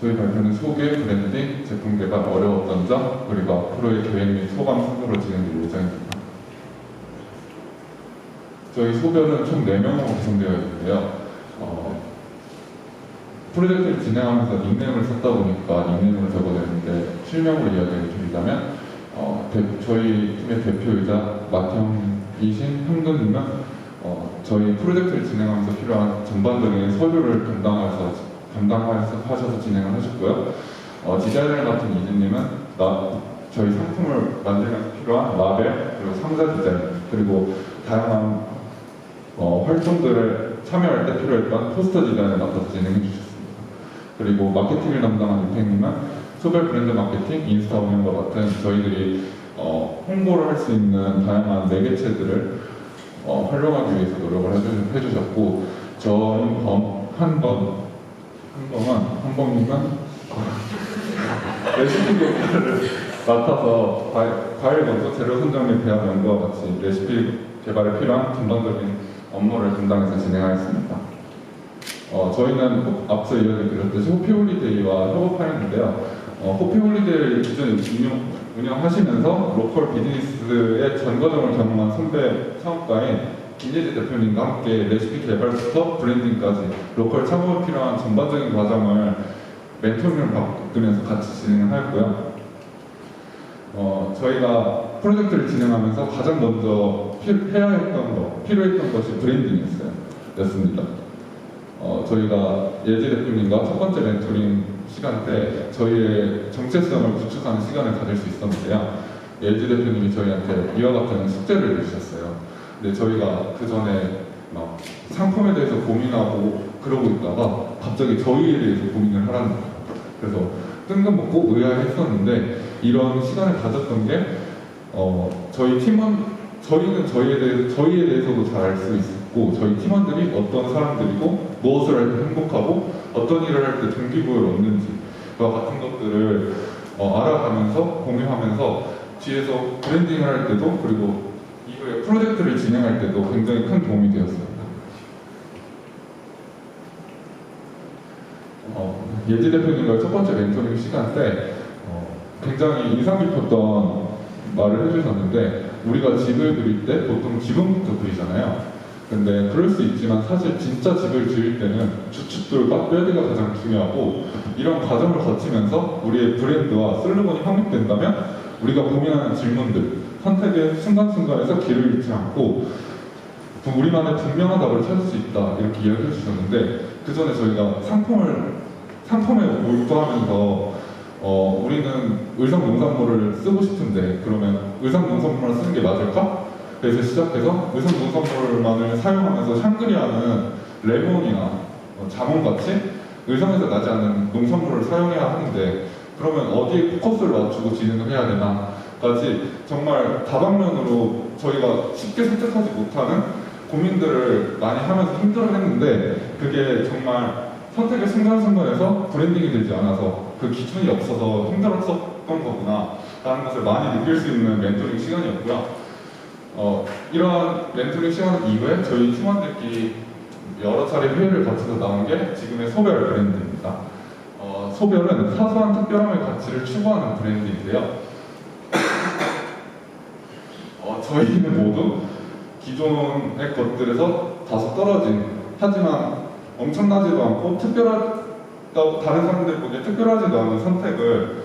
저희 발표는 소개, 브랜딩, 제품 개발 어려웠던 점, 그리고 앞으로의 계획 및 소감 순으로 진행될 예정입니다. 저희 소별은 총 4명으로 구성되어 있는데요. 어, 프로젝트를 진행하면서 닉네임을 썼다 보니까 닉네임을 적어냈는데 실명으로 이야기를 드리자면 어, 대- 저희 팀의 대표이자 맏형이신 형근님은 어, 저희 프로젝트를 진행하면서 필요한 전반적인 서류를 담당하셔서 담당하셔서 진행을 하셨고요. 어, 디자이너 같은 이진님은 나 저희 상품을 만들면서 필요한 라벨 그리고 상자 디자인 그리고 다양한 어, 활동들을 참여할 때 필요했던 포스터 디자인을 맡아서 진행해 주셨습니다. 그리고 마케팅을 담당한 유팽님은 소별 브랜드 마케팅, 인스타 운영과 같은 저희들이 어, 홍보를 할 수 있는 다양한 매개체들을 어, 활용하기 위해서 노력을 해주, 저희 범, 한번 한범은 한범님은 레시피 개발을 맡아서 과일, 과일 먼저 재료 선정 및 배합 연구와 같이 레시피 개발에 필요한 전반적인 업무를 담당해서 진행하였습니다. 어, 저희는 호- 앞서 이야기 드렸듯이 호피홀리데이와 협업하였는데요. 어, 호피홀리데이를 기존에 운영, 운영하시면서 로컬 비즈니스의 전 과정을 경험한 선배 창업가인 김예지 대표님과 함께 레시피 개발부터 브랜딩까지 로컬 창업에 필요한 전반적인 과정을 멘토링을 받으면서 같이 진행을 하였고요. 어, 저희가 프로젝트를 진행하면서 가장 먼저 필- 해야 했던 거, 필요했던 것이 브랜딩이었어요. 였습니다. 어, 저희가 예지 대표님과 첫 번째 멘토링 시간 때 저희의 정체성을 구축하는 시간을 가질 수 있었는데요. 예지 대표님이 저희한테 이와 같은 숙제를 주셨어요. 근데 저희가 그 전에 막 상품에 대해서 고민하고 그러고 있다가 갑자기 저희에 대해서 고민을 하라는 거예요. 그래서 뜬금없고 의아했었는데 이런 시간을 가졌던 게 어, 저희 팀원 저희는 저희에 대해 저희에 대해서도 잘 알 수 있고 저희 팀원들이 어떤 사람들이고 무엇을 할 때 행복하고 어떤 일을 할 때 동기부여를 얻는지와 같은 것들을 어, 알아가면서 공유하면서 뒤에서 브랜딩을 할 때도 그리고 이후에 프로젝트를 진행할 때도 굉장히 큰 도움이 되었습니다. 어, 예지 대표님과 첫 번째 멘토링 시간 때 어, 굉장히 인상 깊었던 말을 해주셨는데 우리가 집을 그릴 때 보통 지붕부터 그리잖아요. 근데 그럴 수 있지만 사실 진짜 집을 지을 때는 주춧돌과 뼈대가 가장 중요하고 이런 과정을 거치면서 우리의 브랜드와 슬로건이 확립된다면 우리가 고민하는 질문들, 선택의 순간순간에서 길을 잃지 않고 우리만의 분명한 답을 찾을 수 있다 이렇게 이야기해 주셨는데 그 전에 저희가 상품을 상품에 몰두하면서 어, 우리는 의상 농산물을 쓰고 싶은데 그러면 의상 농산물을 쓰는 게 맞을까? 그래서 시작해서 의상 농산물만을 사용하면서 샹그리아는 레몬이나 어, 자몽같이 의상에서 나지 않는 농산물을 사용해야 하는데 그러면 어디에 포커스를 맞추고 진행을 해야 되나까지 정말 다방면으로 저희가 쉽게 선택하지 못하는 고민들을 많이 하면서 힘들어했는데 그게 정말 선택의 순간순간에서 브랜딩이 되지 않아서 그 기준이 없어서 힘들었었던 거구나 라는 것을 많이 느낄 수 있는 멘토링 시간이었고요. 어, 이러한 멘토링 시간 이후에 저희 팀원들끼리 여러 차례 회의를 거쳐서 나온 게 지금의 소별. 어, 소별은 사소한 특별함의 가치를 추구하는 브랜드인데요. 어, 저희는 모두 기존의 것들에서 다소 떨어진 하지만 엄청나지도 않고 특별하다고 다른 사람들 보기에 특별하지도 않은 선택을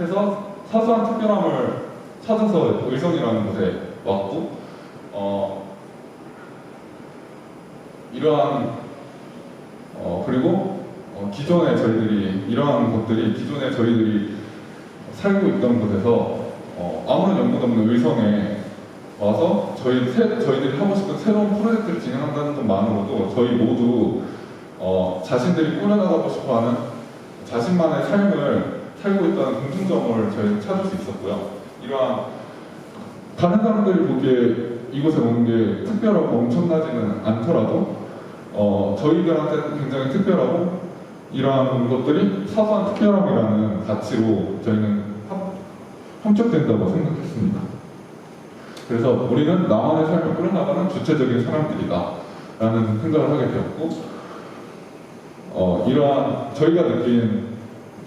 해서 사소한 특별함을 찾아서 의성이라는 곳에 왔고 어, 이러한 어, 그리고 어, 기존에 저희들이 이러한 것들이 기존에 저희들이 살고 있던 곳에서 어, 아무런 연고도 없는 의성에 와서 저희 새, 저희들이 하고 싶은 새로운 프로젝트를 진행한다는 것만으로도 저희 모두 어, 자신들이 꾸려나가고 싶어하는 자신만의 삶을 살고 있다는 공통점을 저희는 찾을 수 있었고요. 이러한 다른 사람들이 보기에 이곳에 오는 게 특별하고 엄청나지는 않더라도 어, 저희들한테는 굉장히 특별하고 이러한 것들이 사소한 특별함이라는 가치로 저희는 합, 합적된다고 생각했습니다. 그래서 우리는 나만의 삶을 끌어나가는 주체적인 사람들이다 라는 생각을 하게 되었고 어, 이러한 저희가 느낀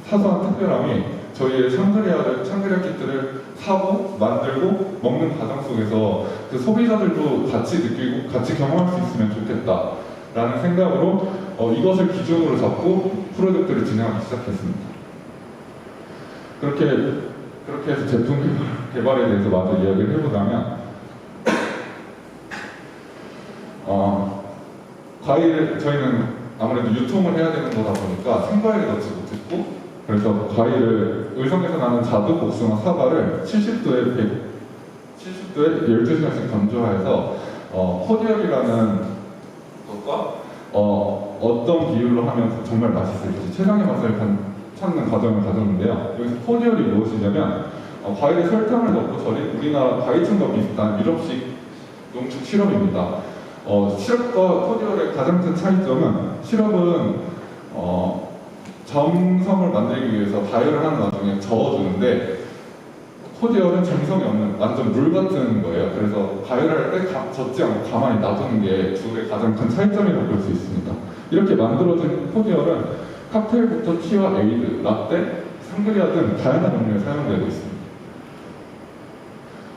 사소한 특별함이 저희의 샹그리아를 샹그리아 키트를 사고 만들고 먹는 과정 속에서 그 소비자들도 같이 느끼고 같이 경험할 수 있으면 좋겠다 라는 생각으로 어, 이것을 기준으로 잡고 프로젝트를 진행하기 시작했습니다. 그렇게 그렇게 해서 제품 개발- 개발 에 대해서 마저 이야기를 해보자면 어, 과일을 저희는 아무래도 유통을 해야 되는 거다 보니까 생과일을 넣지 못했고 그래서 과일을 의성에서 나는 자두, 복숭아, 사과를 70도에 100, 70도에 12시간씩 건조해서 어, 코디얼이라는 것과 어, 어떤 비율로 하면 정말 맛있을지 최상의 맛을 간- 찾는 과정을 가졌는데요. 여기서 코디얼이 무엇이냐면 어, 과일에 설탕을 넣고 절인 우리나라 과일청과 비슷한 유럽식 농축 시럽입니다. 어, 시럽과 코디얼의 가장 큰 차이점은 시럽은 어, 점성을 만들기 위해서 다이얼을 하는 와중에 저어주는데 코디얼은 점성이 없는 완전 물 같은 거예요. 그래서 다이얼을 할때 젖지 않고 가만히 놔두는 게 둘의 가장 큰 차이점이라고 볼 수 있습니다. 이렇게 만들어진 코디얼은 칵테일부터 티와 에이드, 라떼, 상그리아 등 다양한 종류에 사용되고 있습니다.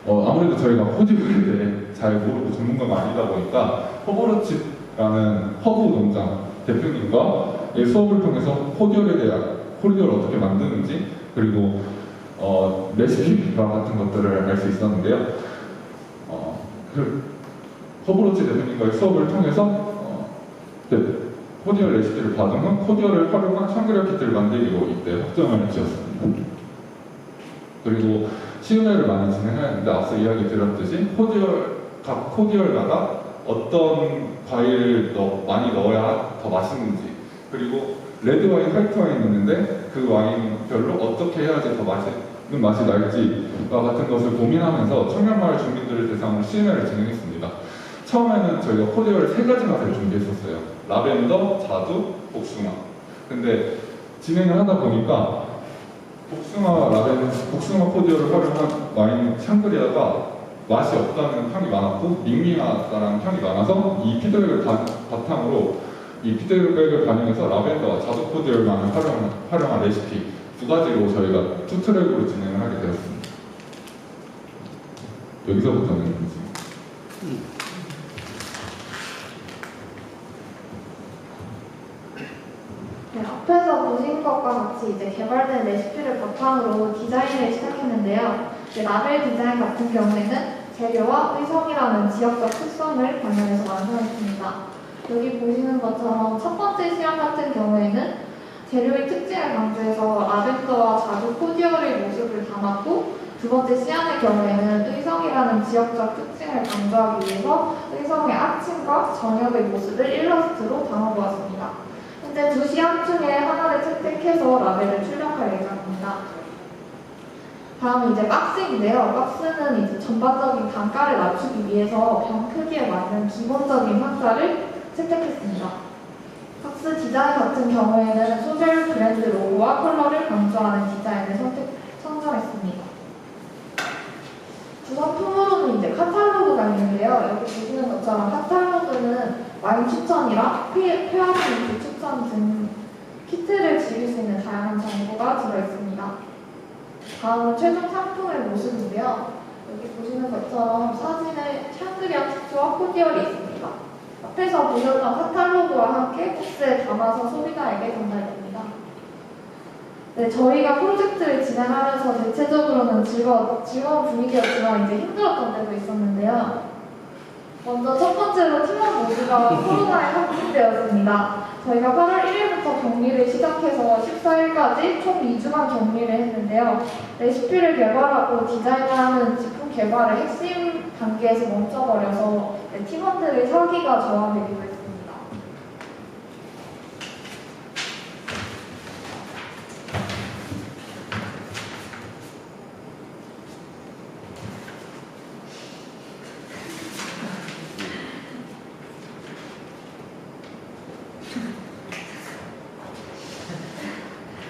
어, 아무래도 저희가 코디에 대해 잘 모르고 전문가가 아니다 보니까 허버러칩라는 허브 농장 대표님과 수업을 통해서 코디얼에 대한 코디얼을 어떻게 만드는지 그리고 어, 레시피와 같은 것들을 알 수 있었는데요. 어, 그 허브러치 대표님과의 수업을 통해서 어, 네, 코디얼 레시피를 받은 후 코디얼을 활용한 샹그리아 키트를 만들기로 이때 확정을 지었습니다. 그리고 시음회를 많이 진행하는데 앞서 이야기 드렸듯이 코디얼 각 코디얼마다 어떤 과일을 넣, 많이 넣어야 더 맛있는지 그리고 레드 와인, 화이트 와인 있는데 그 와인별로 어떻게 해야지 더 맛있는 맛이 날지와 같은 것을 고민하면서 청년마을 주민들을 대상으로 시음회를 진행했습니다. 처음에는 저희가 코디얼 세 가지 맛을 준비했었어요. 라벤더, 자두, 복숭아. 근데 진행을 하다 보니까 복숭아 라벤, 복숭아 코디어를 활용한 와인 샹그리아가 맛이 없다는 평이 많았고 밍밍하다는 평이 많아서 이 피드백을 바, 바탕으로 이 피드백을 반영해서 라벤더와 자두 코디어만을 활용, 활용한 레시피 두 가지로 저희가 투 트랙으로 진행을 하게 되었습니다. 여기서부터는 이제 네, 앞에서 보신 것과 같이 이제 개발된 레시피를 바탕으로 디자인을 시작했는데요. 이제 라벨 디자인 같은 경우에는 재료와 의성이라는 지역적 특성을 반영해서 완성했습니다. 여기 보시는 것처럼 첫 번째 시안 같은 경우에는 재료의 특징을 강조해서 라벤더와 자두 코디얼의 모습을 담았고 두 번째 시안의 경우에는 의성이라는 지역적 특징을 강조하기 위해서 의성의 아침과 저녁의 모습을 일러스트로 담아보았습니다. 현재 두 시합 중에 하나를 채택해서 라벨을 출력할 예정입니다. 다음은 이제 박스인데요. 박스는 이제 전반적인 단가를 낮추기 위해서 병 크기에 맞는 기본적인 상자를 채택했습니다. 박스 디자인 같은 경우에는 소셜 브랜드 로고와 컬러를 강조하는 디자인을 선택, 선정했습니다. 구성품으로는 이제 카탈로그가 있는데요. 여기 보시는 것처럼 카탈로그는 와인 추천이랑 페- 페어링 추천 등 키트를 즐길 수 있는 다양한 정보가 들어있습니다. 다음은 최종 상품의 모습인데요. 여기 보시는 것처럼 사진에 샹그리아 키트와 코디얼이 있습니다. 앞에서 보셨던 카탈로그와 함께 박스에 담아서 소비자에게 전달됩니다. 네, 저희가 프로젝트를 진행하면서 대체적으로는 즐거, 즐거운 분위기였지만 이제 힘들었던 때도 있었는데요. 먼저 첫 번째로 팀원 모두가 코로나에 확진되었습니다. 저희가 8월 1일부터 격리를 시작해서 14일까지 총 2주간 격리를 했는데요. 레시피를 개발하고 디자인하는 제품 개발의 핵심 단계에서 멈춰버려서 네, 팀원들의 설기가 저하되기도 했습니다.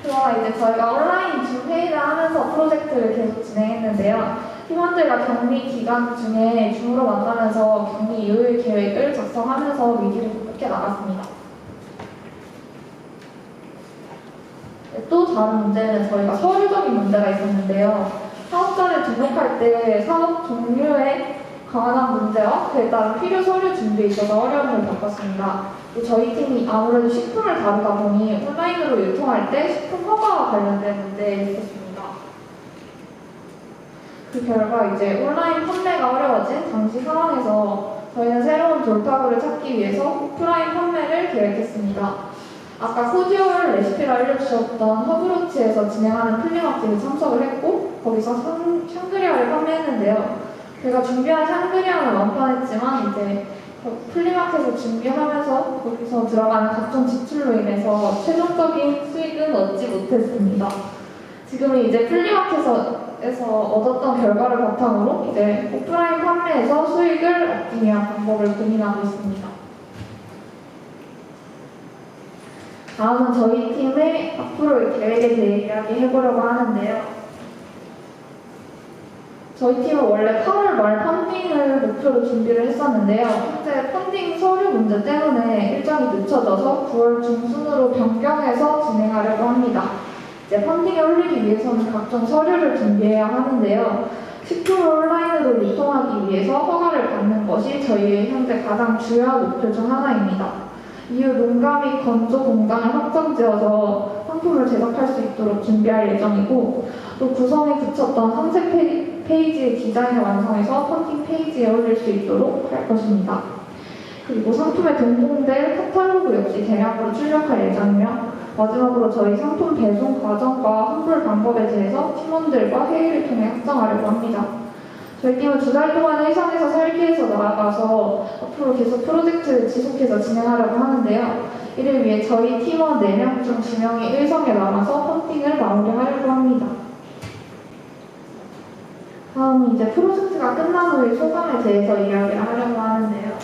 그동안 이제 저희가 온라인 줌 회의를 하면서 프로젝트를 계속 진행했는데요. 팀원들과 격리 기간 중에 줌으로 만나면서 격리 요일 계획을 작성하면서 위기를 극복해 나갔습니다. 네, 또 다른 문제는 저희가 서류적인 문제가 있었는데요. 사업자를 등록할 때 사업 종류에 관한 문제와 그에 따른 필요 서류 준비에 있어서 어려움을 겪었습니다. 또 저희 팀이 아무래도 식품을 다루다 보니 온라인으로 유통할 때 식품 허가와 관련된 문제에 있었습니다. 그 결과 이제 온라인 판매가 어려워진 당시 상황에서 저희는 새로운 돌파구를 찾기 위해서 오프라인 판매를 계획했습니다. 아까 코디얼 레시피를 알려주셨던 허브로치에서 진행하는 플리마켓에 참석을 했고 거기서 상- 샹그리아를 판매했는데요. 제가 준비한 샹그리아는 완판했지만 이제 그 플리마켓을 준비하면서 거기서 들어가는 각종 지출로 인해서 최종적인 수익은 얻지 못했습니다. 지금은 이제 플리마켓에서 에서 얻었던 결과를 바탕으로 이제 오프라인 판매에서 수익을 얻기 위한 방법을 고민하고 있습니다. 다음은 저희 팀의 앞으로의 계획에 대해 이야기해 보려고 하는데요. 저희 팀은 원래 8월 말 펀딩을 목표로 준비를 했었는데요. 현재 펀딩 서류 문제 때문에 일정이 늦춰져서 9월 중순으로 변경해서 진행하려고 합니다. 이제 펀딩에 올리기 위해서는 각종 서류를 준비해야 하는데요. 식품을 온라인으로 유통하기 위해서 허가를 받는 것이 저희의 현재 가장 주요한 목표 중 하나입니다. 이후 및 건조 공장을 확정지어서 상품을 제작할 수 있도록 준비할 예정이고 또 구성에 붙였던 상세 페이- 페이지의 디자인을 완성해서 펀딩 페이지에 올릴 수 있도록 할 것입니다. 그리고 상품에 동봉될 카탈로그 역시 대량으로 출력할 예정이며 마지막으로 저희 상품 배송 과정과 환불 방법에 대해서 팀원들과 회의를 통해 확정하려고 합니다. 저희 팀은 두 달 동안 일상에서 설계해서 나아가서 앞으로 계속 프로젝트를 지속해서 진행하려고 하는데요. 이를 위해 저희 팀원 4명 중 2명이 일성에 남아서 펀딩을 마무리하려고 합니다. 다음은 이제 프로젝트가 끝난 후의 소감에 대해서 이야기를 하려고 하는데요.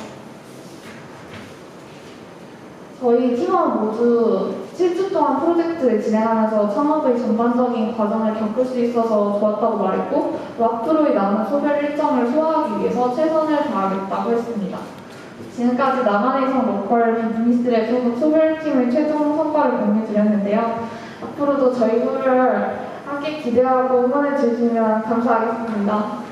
저희 팀원 모두 7주 동안 프로젝트를 진행하면서 창업의 전반적인 과정을 겪을 수 있어서 좋았다고 말했고 또 앞으로의 남은 소별 일정을 소화하기 위해서 최선을 다하겠다고 했습니다. 지금까지 성 로컬 비즈니스의 소- 소별팀의 최종 성과를 공유드렸는데요. 앞으로도 저희 후를 함께 기대하고 응원해 주시면 감사하겠습니다.